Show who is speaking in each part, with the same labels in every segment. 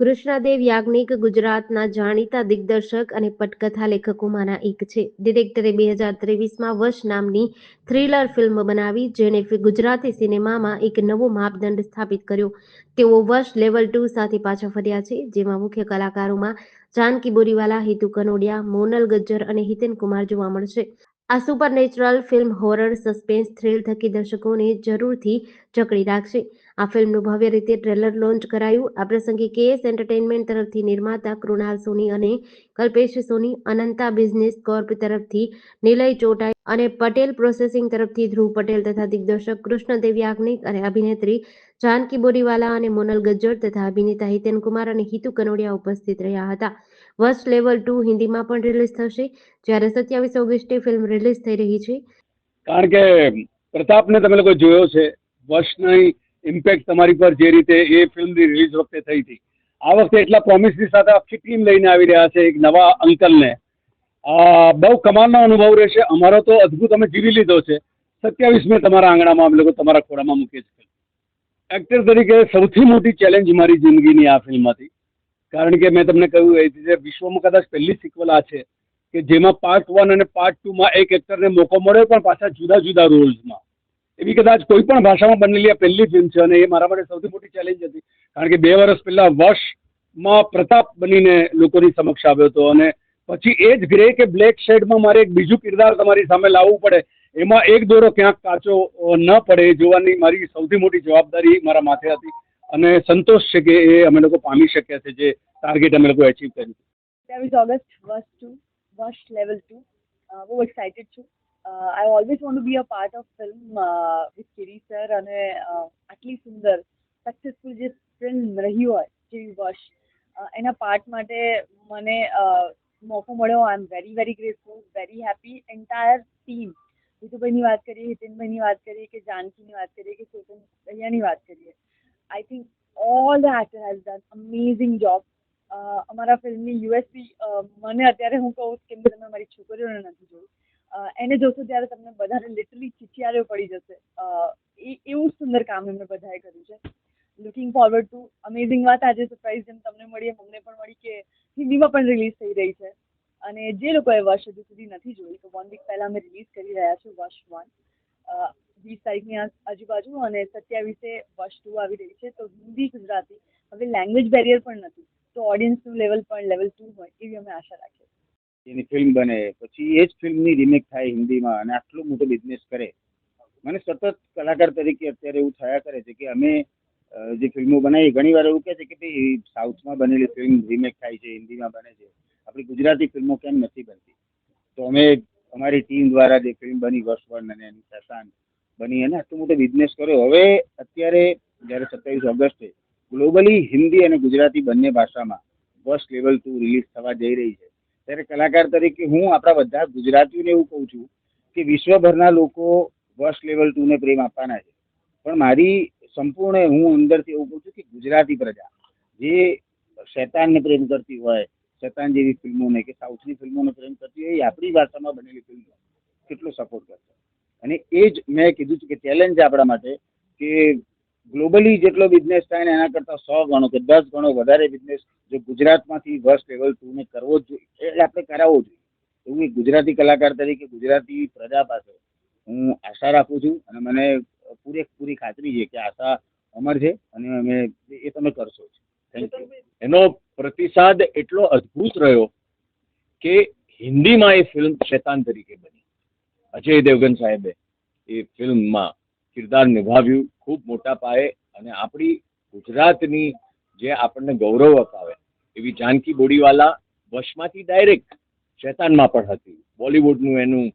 Speaker 1: કૃષ્ણાદેવ યાજ્ઞિક ગુજરાતના જાણીતા દિગ્દર્શક અને પટકથા લેખકોમાંના એક છે. ડિરેક્ટરે બે હજાર ત્રેવીસમાં વશ નામની થ્રિલર ફિલ્મ બનાવી જેણે ગુજરાતી સિનેમામાં એક નવો માપદંડ સ્થાપિત કર્યો. તેઓ વશ લેવલ ટુ સાથે પાછા ફર્યા છે, જેમાં મુખ્ય કલાકારોમાં જાનકી બોરીવાલા, હિતુ કનોડિયા, મોનલ ગજ્જર અને હિતેન કુમાર જોવા મળશે. આ supernatural film horror, suspense, thrill થકી દર્શકોને જરૂરથી જકડી રાખશે. આ ફિલ્મનું ભવ્ય રીતે ટ્રેલર લોન્ચ કરાયું. આ પ્રસંગે કેએસ એન્ટરટેઇનમેન્ટ તરફથી નિર્માતા કૃણાલ સોની અને કલ્પેશ સોની અનંતા બિઝનેસ કોર્પ તરફથી નિલય ચોટાઈ અને પટેલ પ્રોસેસિંગ તરફથી ધ્રુવ પટેલ તથા દિગ્દર્શક કૃષ્ણ દેવ્યાગ્નિક અને અભિનેત્રી જાનકી બોરીવાલા અને મોનલ ગજ્જર તથા અભિનેતા હિતેન કુમાર અને હિતુ કનોડિયા ઉપસ્થિત રહ્યા હતા. વર્ષ લેવલ ટુ હિન્દીમાં પણ રિલીઝ થશે, જ્યારે સત્યાવીસ ઓગસ્ટે ફિલ્મ રિલીઝ થઈ રહી છે.
Speaker 2: કારણ કે પ્રતાપને તમે લોકો જોયો છે. વર્ષની ઇમ્પેક્ટ તમારી પર જે રીતે એ ફિલ્મની રિલીઝ વખતે થઈ હતી. આ વખતે એટલા પ્રોમિસની સાથે આખી ટીમ લઈને આવી રહ્યા છે એક નવા અંકલને. બહુ કમાલનો અનુભવ રહેશે. અમારો તો અદ્ભુત, અમે જીવી લીધો છે. સત્યાવીસ મે તમારા આંગણામાં અમે લોકો તમારા ખોળામાં મૂકીએ છીએ એક્ટર તરીકે સૌથી મોટી ચેલેન્જ મારી જિંદગીની આ ફિલ્મ હતી. કારણ કે મેં તમને કહ્યું એ વિશ્વમાં કદાચ પહેલી સિક્વલ આ છે કે જેમાં પાર્ટ વન અને પાર્ટ ટુમાં એક એક્ટરને મોકો મળ્યો પણ પાછા જુદા જુદા રોલ્સમાં એવી કદાચ કોઈ પણ ભાષામાં બનેલી આ પહેલી ફિલ્મ છે અને એ મારા માટે સૌથી મોટી ચેલેન્જ હતી. કારણ કે બે વર્ષ પહેલા વર્ષમાં પ્રતાપ બનીને લોકોની સમક્ષ આવ્યો હતો અને પછી એ જ ગ્રે કે બ્લેક શેડમાં મારે એક બીજું કિરદાર તમારી સામે લાવવું પડે. એમાં એક દોરો ક્યાંક કાચો ન પડે જોવાની મારી સૌથી મોટી જવાબદારી મારા માથે હતી અને સંતોષ છે કે એ અમે લોકો પામી શક્યા છે જે ટાર્ગેટ અમે લોકો એચીવ કર્યું
Speaker 3: ઓગસ્ટ વર્ષ ટુ વર્ષ લેવલ ટુ બહુ એક્સાઇટેડ છું. I always want be a part of film with Kiri sir અને uh, આટલી સુંદર સક્સેસફુલ જે ફિલ્મ રહી હોય જેવી વર્ષ એના પાર્ટ માટે મને મોકો મળ્યો. I am very very grateful very happy entire team હિતુભાઈની વાત કરીએ હિતેનભાઈની વાત કરીએ કે જાનકીની વાત કરીએ કે ચેતન દહિયાની વાત કરીએ. I think all the actor has done amazing job અમારા ફિલ્મની યુએસપી મને અત્યારે હું કહું કે તમે મારી છોકરીઓને નથી જોયું. એને જોશો ત્યારે તમને બધાને લિટરલી ચિચિયારીઓ પડી જશે. એ, એવું સુંદર કામ એમને બધાએ કર્યું છે. લુકિંગ ફોરવર્ડ ટુ અમેઝિંગ વાત આજે સરપ્રાઈઝ જેમ તમને મળી, અમને પણ મળી કે હિન્દીમાં પણ રિલીઝ થઈ રહી છે. અને જે લોકોએ વર્ષ હજુ સુધી નથી જોઈ, તો વન વીક પહેલાં અમે રિલીઝ કરી રહ્યા છું વર્ષ વન વીસ તારીખની આજુબાજુ અને સત્યાવીસે વર્ષ ટુ આવી રહી છે. તો હિન્દી, ગુજરાતી, હવે લેંગ્વેજ બેરિયર પણ નથી. તો ઓડિયન્સનું લેવલ પણ લેવલ ટુ હોય, એવી અમે આશા રાખીએ છીએ.
Speaker 4: એની ફિલ્મ બને. પછી એ જ ફિલ્મની રિમેક થાય હિન્દીમાં અને આટલો મોટો બિઝનેસ કરે. મને સતત કલાકાર તરીકે અત્યારે એવું થયા કરે છે કે અમે જે ફિલ્મો બનાવી, ઘણી વાર એવું કહે છે કે ભાઈ, સાઉથમાં બનેલી ફિલ્મ રિમેક થાય છે, હિન્દીમાં બને છે. આપણી ગુજરાતી ફિલ્મો કેમ નથી બનતી? તો અમે અમારી ટીમ દ્વારા જે ફિલ્મ બની વર્ષવર્ણ અને એની શશાન બની અને આટલો મોટો બિઝનેસ કર્યો. હવે અત્યારે, જ્યારે સત્યાવીસ ઓગસ્ટે ગ્લોબલી હિન્દી અને ગુજરાતી બંને ભાષામાં ફર્સ્ટ લેવલ ટુ રિલીઝ થવા જઈ રહી છે. ત્યારે કલાકાર તરીકે હું આપણા બધા ગુજરાતીઓને એવું કહું છું કે વિશ્વભરના લોકો ફર્સ્ટ લેવલ ટુને પ્રેમ આપવાના છે. પણ મારી સંપૂર્ણ હું અંદરથી એવું કહું છું કે ગુજરાતી પ્રજા જે શૈતાનને પ્રેમ કરતી હોય, શૈતાન જેવી ફિલ્મોને કે સાઉથની ફિલ્મોને પ્રેમ કરતી હોય, એ આપણી ભાષામાં બનેલી ફિલ્મો કેટલો સપોર્ટ કરશે. અને એ જ મેં કીધું છે કે ચેલેન્જ આપણા માટે કે ગ્લોબલી જેટલો બિઝનેસ થાય ને એના કરતાં સો ગણો કે દસ ગણો વધારે બિઝનેસ જો ગુજરાતમાંથી ફર્સ્ટ લેવલ ટુને કરવો જ જોઈએ. એટલે આપણે કરાવવો જોઈએ. એવું એક ગુજરાતી કલાકાર તરીકે ગુજરાતી પ્રજા પાસે હું આશા રાખું છું અને મને પૂરેપૂરી ખાતરી છે કે આશા અમર છે અને અમે એ તમે કરશો. થેન્ક યુ
Speaker 2: એનો પ્રતિસાદ એટલો અદ્ભુત રહ્યો કે હિન્દીમાં એ ફિલ્મ શેતાન તરીકે બની. અજય દેવગન સાહેબે એ ફિલ્મમાં કિરદાર નિભાવ્યું, ખૂબ મોટા પાયે અને આપણી ગુજરાતની જે આપણને ગૌરવ અપાવે એવી જાનકી બોડીવાલા વશમાંથી ડાયરેક્ટ શેતાનમાં પણ હતી. બોલિવૂડનું એનું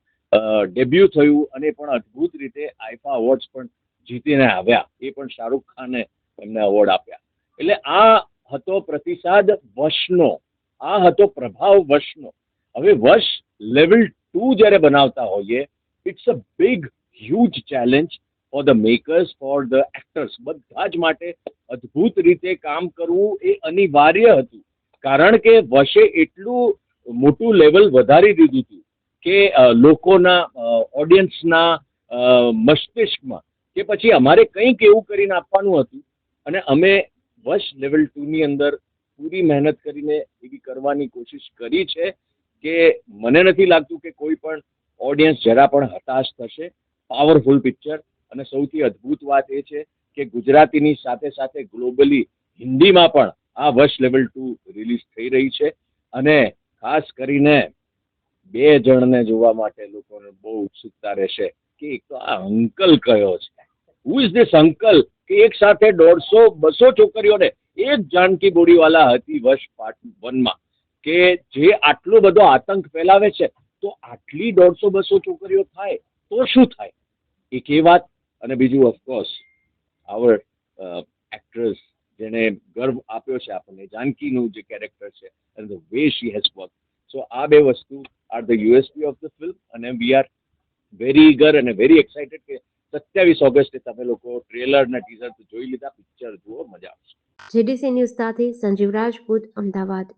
Speaker 2: ડેબ્યુ થયું અને પણ અદ્ભુત રીતે આઈફા અવોર્ડ્સ પણ જીતીને આવ્યા. એ પણ શાહરૂખ ખાને એમને અવોર્ડ આપ્યા. એટલે આ હતો પ્રતિસાદ વશનો. આ હતો પ્રભાવ વશનો. હવે વશ લેવલ ટુ જ્યારે બનાવતા હોઈએ it's a big huge challenge for the makers for the actors બધા જ માટે અદ્ભુત રીતે કામ કરવું એ અનિવાર્ય હતું. કારણ કે વશે એટલું મોટું લેવલ વધારી દીધું હતું કે લોકોના ઓડિયન્સના મસ્તિષ્કમાં કે પછી અમારે કંઈક એવું કરીને આપવાનું હતું અને અમે વશ લેવલ ટુની અંદર પૂરી મહેનત કરીને એવી કરવાની કોશિશ કરી છે કે મને નથી લાગતું કે કોઈ પણ ઓડિયન્સ જરા પણ હતાશ થશે. પાવરફુલ પિક્ચર અને સૌથી અદ્ભુત વાત એ છે કે ગુજરાતીની સાથે સાથે ગ્લોબલી હિન્દીમાં પણ આ વશ લેવલ ટુ રિલીઝ થઈ રહી છે. અને ખાસ કરીને બે જણને જોવા માટે લોકોને બહુ ઉત્સુકતા રહેશે કે એક તો આ અંકલ કયો છે? Who is this uncle? કે એક સાથે દોઢસો, બસો છોકરીઓને એક જાનકી બોડીવાલા હતી વર્ષ પાર્ટ વનમાં કે જે આટલો બધો આતંક ફેલાવે છે, તો આટલી દોઢસો, બસો છોકરીઓ થાય, તો શું થાય? એક એ વાત, અને બીજું ઓફકોર્સ આવર એક્ટ્રેસ જેને ગર્વ આપ્યો છે આપણને. જાનકીનું જે કેરેક્ટર છે and the way she has work so આ બે વસ્તુ are the USP of the film અને we are very eager and very excited કે સત્યાવીસ ઓગસ્ટે તમે લોકો ટ્રેલર અને ટીઝર જોઈ લીધા પિક્ચર જુઓ, મજા આવશે.
Speaker 1: જેડીસી ન્યૂઝ સાથે સંજીવ રાજપૂત, અમદાવાદ.